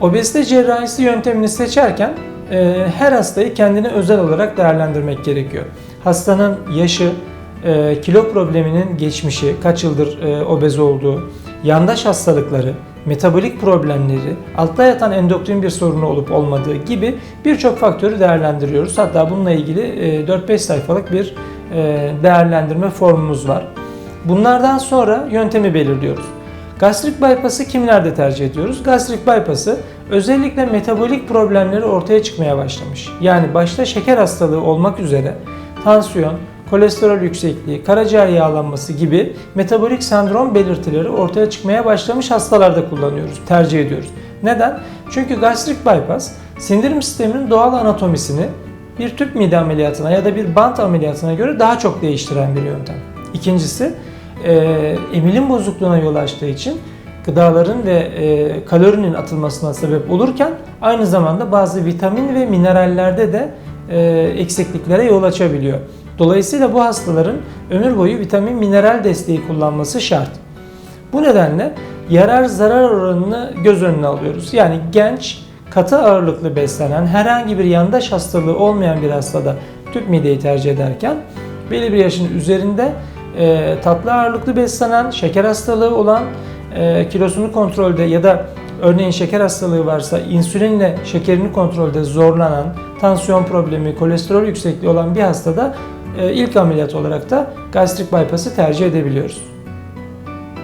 Obezite cerrahisi yöntemini seçerken e, her hastayı kendine özel olarak değerlendirmek gerekiyor. Hastanın yaşı, e, kilo probleminin geçmişi, kaç yıldır e, obez olduğu, yandaş hastalıkları, metabolik problemleri, altta yatan endokrin bir sorunu olup olmadığı gibi birçok faktörü değerlendiriyoruz. Hatta bununla ilgili e, 4-5 sayfalık bir e, değerlendirme formumuz var. Bunlardan sonra yöntemi belirliyoruz. Gastrik bypass'ı kimlerde tercih ediyoruz? Gastrik bypass'ı özellikle metabolik problemleri ortaya çıkmaya başlamış. Yani başta şeker hastalığı olmak üzere tansiyon, kolesterol yüksekliği, karaciğer yağlanması gibi metabolik sendrom belirtileri ortaya çıkmaya başlamış hastalarda kullanıyoruz, tercih ediyoruz. Neden? Çünkü gastrik bypass sindirim sisteminin doğal anatomisini bir tüp mide ameliyatına ya da bir bant ameliyatına göre daha çok değiştiren bir yöntem. İkincisi, e, emilim bozukluğuna yol açtığı için gıdaların ve e, kalorinin atılmasına sebep olurken aynı zamanda bazı vitamin ve minerallerde de e, eksikliklere yol açabiliyor. Dolayısıyla bu hastaların ömür boyu vitamin mineral desteği kullanması şart. Bu nedenle yarar zarar oranını göz önüne alıyoruz. Yani genç, katı ağırlıklı beslenen, herhangi bir yandaş hastalığı olmayan bir hastada tüp mideyi tercih ederken belli bir yaşın üzerinde e, tatlı ağırlıklı beslenen, şeker hastalığı olan, e, kilosunu kontrolde ya da örneğin şeker hastalığı varsa insülinle şekerini kontrolde zorlanan, tansiyon problemi, kolesterol yüksekliği olan bir hastada e, ilk ameliyat olarak da gastrik bypass'ı tercih edebiliyoruz.